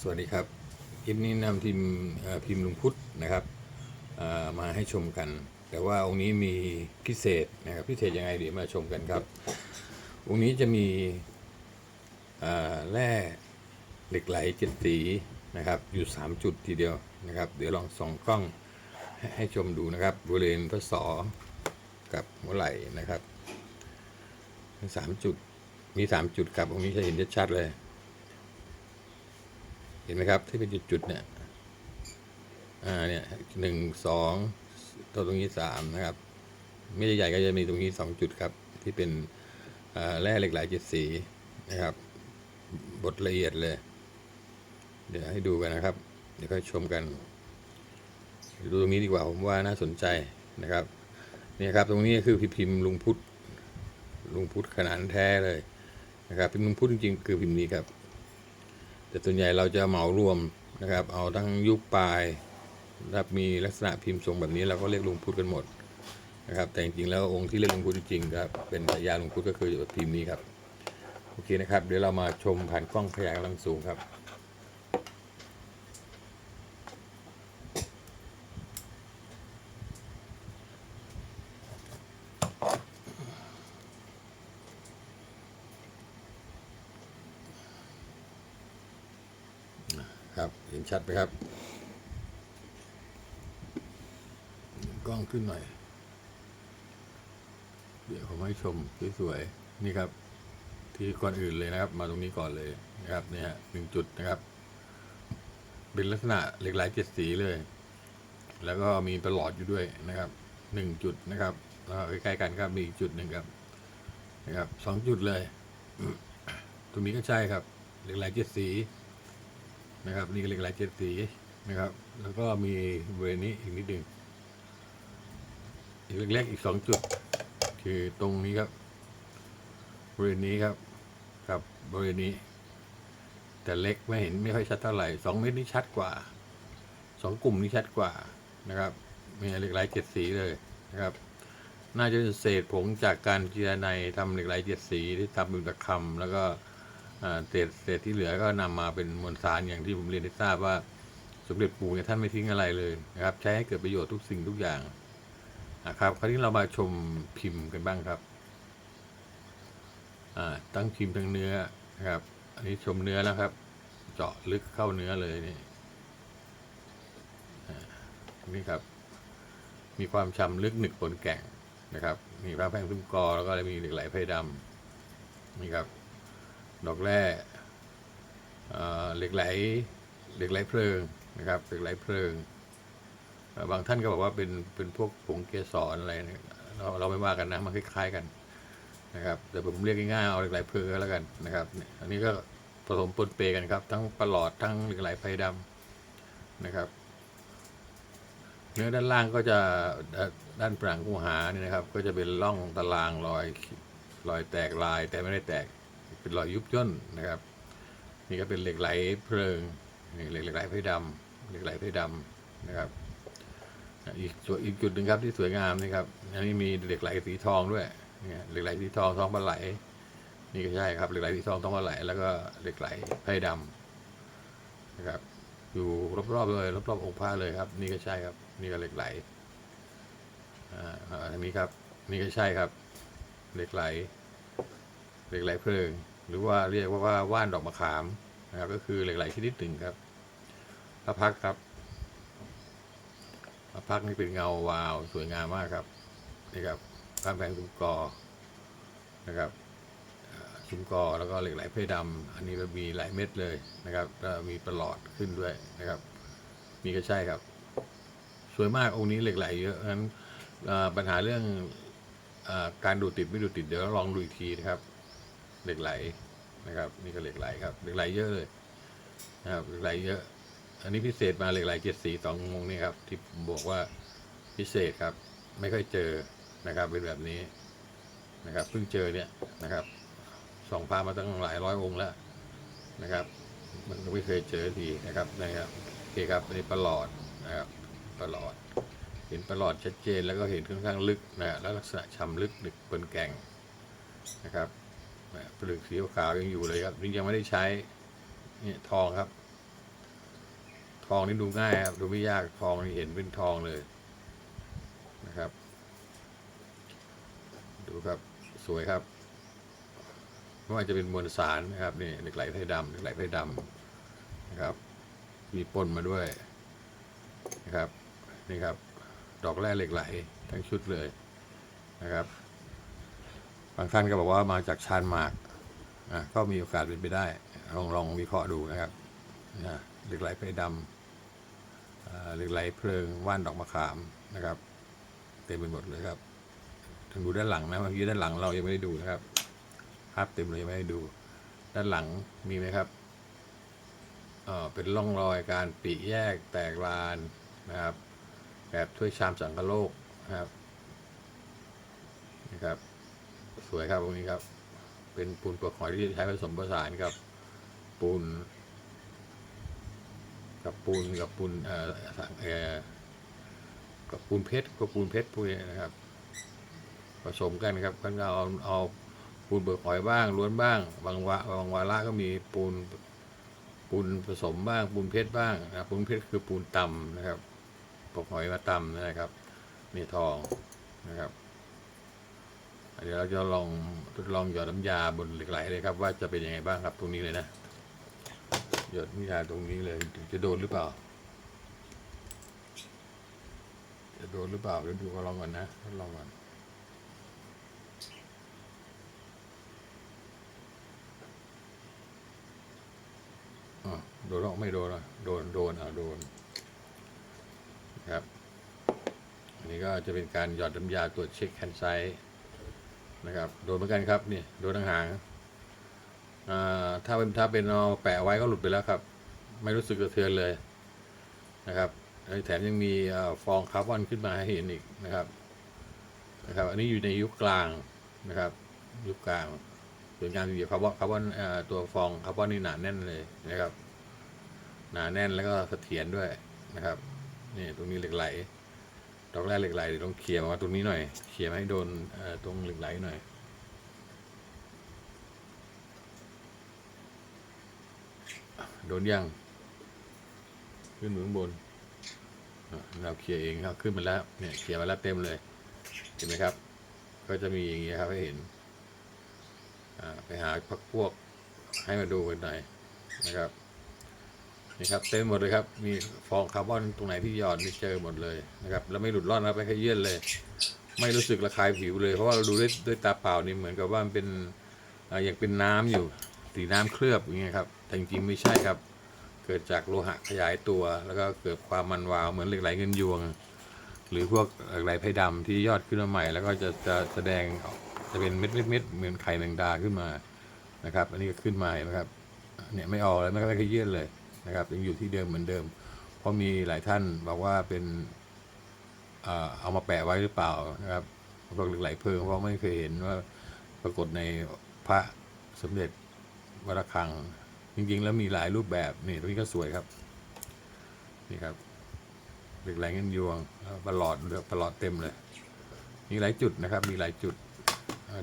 สวัสดีครับคลิปนี้นำทีมพิมพ์ลุงพุทธนะครับมาให้ชมกัน แต่ว่าองค์นี้มีพิเศษนะครับพิเศษยังไงเดี๋ยวมาชมกันครับ องค์นี้จะมีแร่เหล็กไหลเจ็ดสีนะครับ อยู่ 3 จุดทีเดียวนะครับ เดี๋ยวลองส่องกล้องให้ให้ชมดูนะครับบริเวณพระศอกับหัวไหล่นะครับสามจุดมี3จุดครับองค์นี้จะเห็นชัดๆเลย เห็นไหมครับ ที่เป็นจุดๆเนี่ย อ่า เนี่ยหนึ่งสองตัวตรงนี้สามนะครับไม่ใหญ่ๆก็จะมีตรงนี้สองจุดครับ ที่เป็นแร่เหล็กไหลเจ็ดสีนะครับ บทละเอียดเลย เดี๋ยวให้ดูกันนะครับ เดี๋ยวค่อยชมกัน ดูตรงนี้ดีกว่าผมว่าน่าสนใจนะครับเนี่ยครับตรงนี้คือพิมพ์ลุงพุทธลุงพุทธขนาดแท้เลยนะครับพิมพ์ลุงพุทธจริงๆคือพิมพ์นี้ครับ แต่ส่วนใหญ่เราจะเหมารวมนะครับ เอาทั้งยุคปลายถ้ามีลักษณะพิมพ์ทรงแบบนี้เราก็เรียกลุงพุทธกันหมดนะครับ แต่จริงๆแล้วองค์ที่เรียกลุงพุทธจริงครับเป็นฉายาลุงพุทธก็คือพิมพ์นี้ครับโอเคนะครับ เดี๋ยวเรามาชมผ่านกล้องขยายกำลังสูงครับ ครับ เห็นชัดไหมครับ กล้องขึ้นหน่อย เดี๋ยวผมให้ชมสวยๆนี่ครับ ที่ก่อนอื่นเลยนะครับ มาตรงนี้ก่อนเลยนะครับเนี่ยหนึ่งจุดนะครับ เป็นลักษณะเหล็กไหลเจ็ดสีเลย แล้วก็มีประหลอดอยู่ด้วยนะครับหนึ่งจุดนะครับแล้วใกล้ๆกันครับมีอีกจุดหนึ่งครับนะครับสองจุดเลย ตรงนี้ก็ใช่ครับเหล็กไหลเจ็ดสี นะครับนี่ก็เหล็กไหลเจ็ดสีนะครับ แล้วก็มีบริเวณนี้อีกนิดหนึ่งอีกเล็กๆอีกสองจุด คือตรงนี้ครับบริเวณนี้ครับครับบริเวณนี้ แต่เล็กไม่เห็นไม่ค่อยชัดเท่าไหร่สองเมตรนี่ชัดกว่าสองกลุ่มนี่ชัดกว่านะครับมีเหล็กไหลเจ็ดสีเลยนะครับ น่าจะเป็นเศษผงจากการเจียในทำเหล็กไหลเจ็ดสีที่ทำเป็นตะคำแล้วก็ เศษเศษที่เหลือก็นำมาเป็นมวลสารอย่างที่ผมเรียนให้ทราบว่าสมเด็จปู่เนี่ยท่านไม่ทิ้งอะไรเลยนะครับ ใช้ให้เกิดประโยชน์ทุกสิ่งทุกอย่างนะครับ คราวนี้เรามาชมพิมพ์กันบ้างครับตั้งพิมพ์ทั้งเนื้อนะครับ อันนี้ชมเนื้อแล้วครับ เจาะลึกเข้าเนื้อเลยนี่นี่ครับ มีความฉ่ำลึกหนึกปนแก่งนะครับ มีพระแป้งซุ้มกอแล้วก็มีเหล็กไหลไพดำนี่ครับ ดอกแร่เหล็กไหลเหล็กไหลเพลิงนะครับเหล็กไหลเพลิง บางท่านก็บอกว่าเป็นเป็นพวกผงเกสรอะไรเนี่ยเราเราไม่ว่ากันนะมันคล้ายๆกันนะครับแต่ผมเรียกง่ายๆเอาเหล็กไหลเพลิงแล้วกันนะครับอันนี้ก็ผสมปนเปกันครับ ทั้งประหลอดทั้งเหล็กไหลไฟดำนะครับ เนื้อด้านล่างก็จะด้านปรังคูหาเนี่ยนะครับ ก็จะเป็นร่องตารางรอยรอยแตกลายแต่ไม่ได้แตก เป็นรอยยุบย่นนะครับ นี่ก็เป็นเหล็กไหลเพลิงนี่เหล็กไหลไฟดำเหล็กไหลไฟดำนะครับ อีกส่วนอีกจุดหนึ่งครับที่สวยงามนี่ครับอันนี้มีเหล็กไหลสีทองด้วยเนี่ยเหล็กไหลสีทองท้องปลาไหล นี่ก็ใช่ครับเหล็กไหลสีทองท้องปลาไหล แล้วก็เหล็กไหลไฟดำนะครับ อยู่รอบๆเลยรอบๆองค์พระเลยครับ นี่ก็ใช่ครับ นี่ก็เหล็กไหลอ่าอ่าอันนี้ครับ นี่ก็ใช่ครับเหล็กไหล เหล็กไหลเพลิง หรือว่าเรียกว่าว่าว่านดอกมะขามนะครับก็คือเหล็กไหลชนิดหนึ่งครับพระพักครับพระพักนี่เป็นเงาวาวสวยงามมากครับนี่ครับข้ามแผงซุ้มกอนะครับอ่าซุ้มกอแล้วก็เหล็กไหลเพชรดำอันนี้ก็มีหลายเม็ดเลยนะครับแล้วมีประหลอดขึ้นด้วยนะครับ มีก็ใช่ครับ สวยมากองค์นี้เหล็กไหลเยอะงั้นปัญหาเรื่องอการดูดติดไม่ดูดติดเดี๋ยวลองดูอีกทีนะครับ เหล็กไหลนะครับ นี่ก็เหล็กไหลครับเหล็กไหลเยอะเลยนะครับเหล็กไหลเยอะ อันนี้พิเศษมาเหล็กไหลเจ็ดสีสองวงนี่ครับที่บอกว่าพิเศษครับ ไม่ค่อยเจอนะครับ เป็นแบบนี้นะครับเพิ่งเจอเนี่ยนะครับสองพามาตั้งหลายร้อยองค์แล้วนะครับ มันไม่เคยเจอทีนะครับนะครับโอเคครับอันนี้ประหลอดนะครับประหลอด เห็นประหลอดชัดเจนแล้วก็เห็นค่อนข้างลึกนะแล้วลักษณะฉ่ำลึกดึกเป็นแก่งนะครับ ผลึกสีขาวยังอยู่เลยครับยังไม่ได้ใช้นี่ทองครับ ทองนี่ดูง่ายครับดูไม่ยากทองนี่เห็นเป็นทองเลยนะครับ ดูครับสวยครับไม่ว่าจะเป็นมวลสารนะครับนี่เหล็กไหลไพรดำเหล็กไหลไพรดำนะครับ มีปนมาด้วยนะครับนี่ครับ ดอกแร่เหล็กไหลทั้งชุดเลยนะครับ บางท่านก็บอกว่ามาจากชานหมากอะก็มีโอกาสเป็นไปได้ ลองลองวิเคราะห์ดูนะครับนะเหล็กไหลไพรดำเหล็กไหลเพลิงว่านดอกมะขามนะครับเต็มไปหมดเลยครับทางดูด้านหลังนะเมื่อกี้ด้านหลังเรายังไม่ได้ดูนะครับภาพเต็มเลยยังไม่ได้ดู ด้านหลังมีไหมครับเออเป็นร่องรอยการปริแยกแตกลานนะครับ แบบถ้วยชามสังกะโลกนะครับนะครับ สวยครับตรงนี้ครับ เป็นปูนเปลือกหอยที่ใช้ผสมผสานกับปูน กับปูนกับปูนเอ่อเอ่อกับปูนเพชรกับปูนเพชรพวกนี้นะครับ ผสมกันครับก็เอาเอาปูนเปลือกหอยบ้างล้วนบ้าง บางวะบางวาระก็มีปูนปูนผสมบ้างปูนเพชรบ้างนะปูนเพชรคือปูนต่ำนะครับเปลือกหอยมาต่ำนะครับนี่ทองนะครับ เดี๋ยวเราจะลองทดลองหยอดน้ำยาบนเหล็กไหลเลยครับ ว่าจะเป็นยังไงบ้างครับตรงนี้เลยนะหยดน้ำยาตรงนี้เลยจะโดนหรือเปล่า จะโดนหรือเปล่าเดี๋ยวดูก็ลองก่อนนะทดลองก่อนอ๋อโดนหรอกไม่โดนหรอกโดนโดนอะโดนครับ อันนี้ก็จะเป็นการหยอดน้ำยาตรวจเช็คแคนไซต์ นะครับโดนเหมือนกันครับนี่โดนทางหางถ้าเป็นถ้าเป็นเอาแปะไว้ก็หลุดไปแล้วครับ ไม่รู้สึกกระเทือนเลยนะครับแถมยังมีอฟองคาร์บอนขึ้นมาให้เห็นอีกนะครับนะครับอันนี้อยู่ในยุคกลางนะครับ ยุคกลางส่วนการอยู่คาร์บอนคาร์บอนตัวฟองคาร์บอนนี่หนาแน่นเลยนะครับหนาแน่นแล้วก็เสถียรด้วยนะครับนี่ตรงนี้เหล็กไหล ดอกแรกเหล็กไหลเดี๋ยวต้องเคลียร์มาตรงนี้หน่อยเคลียร์ให้โดนตรงเหล็กไหลหน่อยโดนยังขึ้นอยู่ข้างบนเราเคลียร์เองครับขึ้นมาแล้วเนี่ยเคลียร์มาแล้วเต็มเลยเห็นไหมครับ ก็จะมีอย่างเงี้ยครับให้เห็นไปหาพักพวกให้มาดูกันหน่อยนะครับ นี่ครับเต็มหมดเลยครับ มีฟองคาร์บอนตรงไหนที่หยอดนี่เจอหมดเลยนะครับแล้วไม่หลุดร่อนนะไปแค่เยื่อนเลย ไม่รู้สึกระคายผิวเลย เพราะว่าเราดูด้วยด้วยตาเปล่านี่เหมือนกับว่ามันเป็นอย่างเป็นน้ำอยู่สีน้ำเคลือบอย่างเงี้ยครับแต่จริงๆไม่ใช่ครับ เกิดจากโลหะขยายตัว แล้วก็เกิดความมันวาวเหมือนเหล็กไหลเงินยวง หรือพวกเหล็กไหลไพรดำที่ยอดขึ้นมาใหม่ แล้วก็จะจะแสดงจะเป็นเม็ดเม็ดเม็ดเหมือนไข่แมงดาขึ้นมานะครับ อันนี้ก็ขึ้นมาเห็นไหมครับเนี่ยไม่ออกเลยไม่ก็ไม่ขยื่นเลย นะครับยังอยู่ที่เดิมเหมือนเดิม เพราะมีหลายท่านบอกว่าเป็นเอามาแปะไว้หรือเปล่านะครับพวกเหล็กไหลเพลิงเพราะไม่เคยเห็นว่าปรากฏในพระสมเด็จวระฆัง จริง ๆ แล้วมีหลายรูปแบบนี่ตรงนี้ก็สวยครับนี่ครับเหล็กไหลเงินยวงประหลอดประหลอดเต็มเลย มีหลายจุดนะครับ มีหลายจุด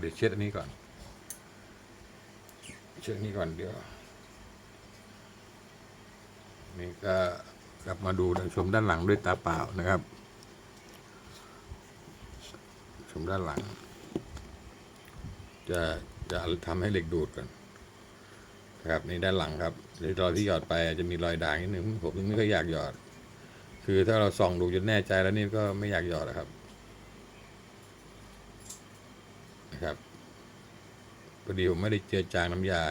เดี๋ยวเช็ดอันนี้ก่อน เช็ดนี้ก่อนเดี๋ยว นี่ก็กลับมาดูชมด้านหลังด้วยตาเปล่านะครับ ชมด้านหลัง จะจะทำให้เหล็กดูดกันนะครับนี่ด้านหลังครับในรอยที่หยอดไปจะมีรอยด่างนิดนึงผมไม่ค่อยอยากหยอด คือถ้าเราส่องดูจนแน่ใจแล้วนี่ก็ไม่อยากหยอดนะครับนะครับพอดีผมไม่ได้เจือจางน้ำยา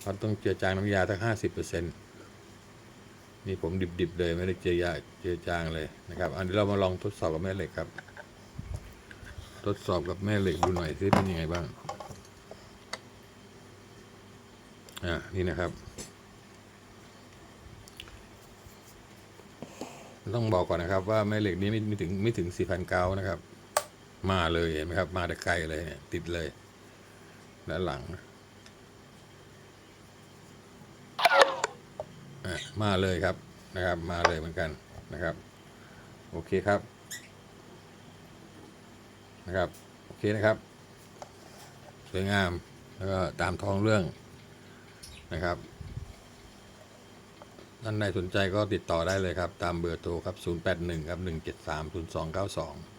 เพราะต้องเจือจางน้ำยาทั้งห้าสิบเปอร์เซ็นต์ นี่ผมดิบๆเลยไม่ได้เจอยาเจอจางเลยนะครับ อันนี้เรามาลองทดสอบกับแม่เหล็กครับ ทดสอบกับแม่เหล็กดูหน่อยซิเป็นยังไงบ้าง อ่านี่นะครับ ต้องบอกก่อนนะครับ ว่าแม่เหล็กนี้ไม่ไม่ถึงไม่ถึงสี่พันเก้านะครับ มาเลยเห็นไหมครับ มาแต่ไกลเลยเนี่ยติดเลยด้านหลังะมาเลยครับนะครับ มาเลยเหมือนกันนะครับ โอเคครับนะครับโอเคนะครับ สวยงามแล้วก็ตามท้องเรื่องนะครับท่านใดสนใจก็ติดต่อได้เลยครับ ตามเบอร์โทรครับ 081 ครับ 173 0292